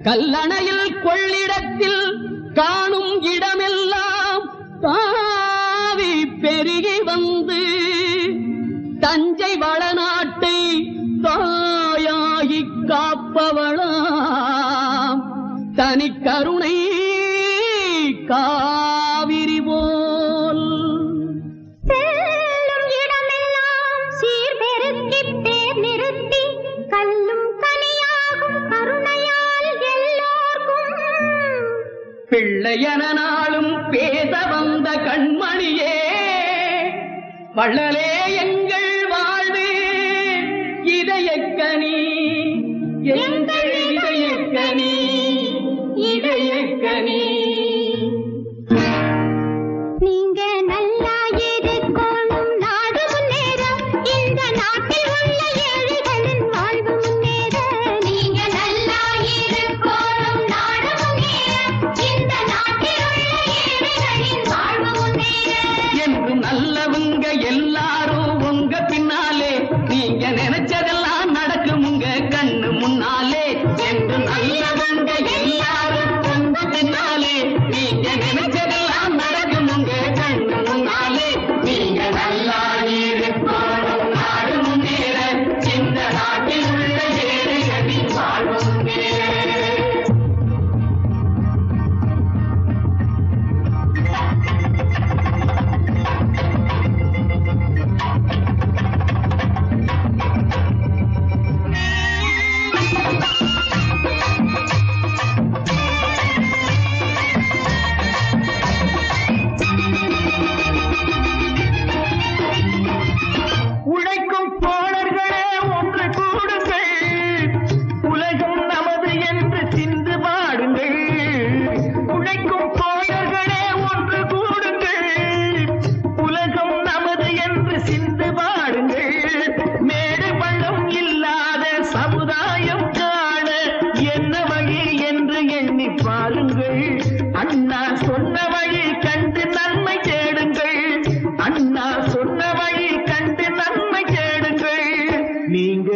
கல்லணையில் கொள்ளிடத்தில் காணும் இடமெல்லாம் தாவி பெருகி வந்து தஞ்சை வளநாட்டை தாயாகி காப்பவளா பிள்ளையனாலும் பேச வந்த கண்மணியே வள்ளலே எங்கள் வாழ்வு இதயக்கனி எந்த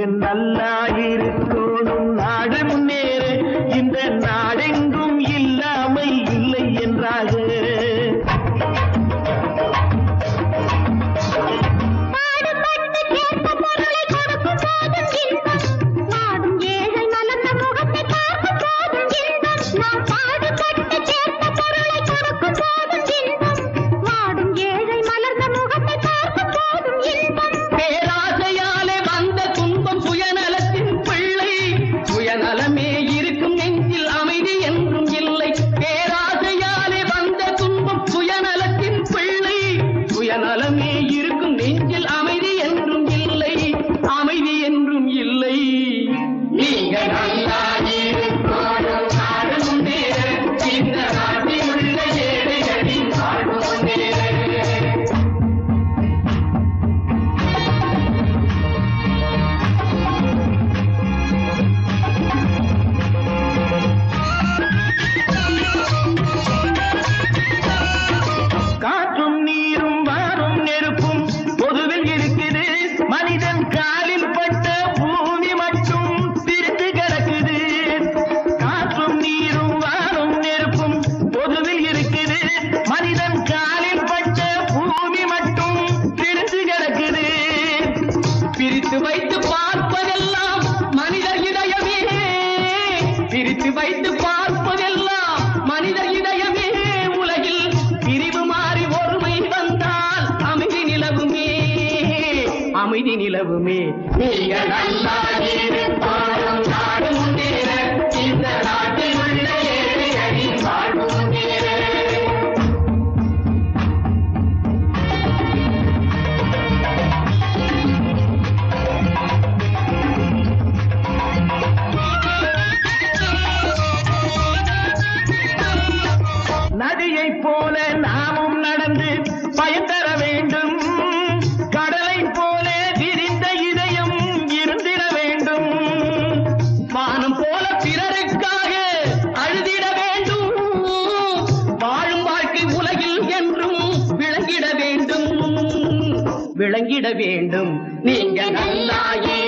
நல்ல பிரித்து வைத்து பார்ப்பதெல்லாம் மனித இதயமே. பிரித்து வைத்து பார்ப்பதெல்லாம் மனித இதயமே. உலகில் பிரிவு மாறி ஒருமை வந்தால் அமைதி நிலவுமே. அமைதி நிலவுமே. நல்லா போல நாமும் நடந்து பயன் தர வேண்டும். கடலை போல விரிந்த இதயம் இருந்திட வேண்டும். வானம் போல பிறருக்காக அழுதிட வேண்டும். வாழும் வாழ்க்கை உலகில் என்றும் விளங்கிட வேண்டும். விளங்கிட வேண்டும். நீங்க நல்லாயே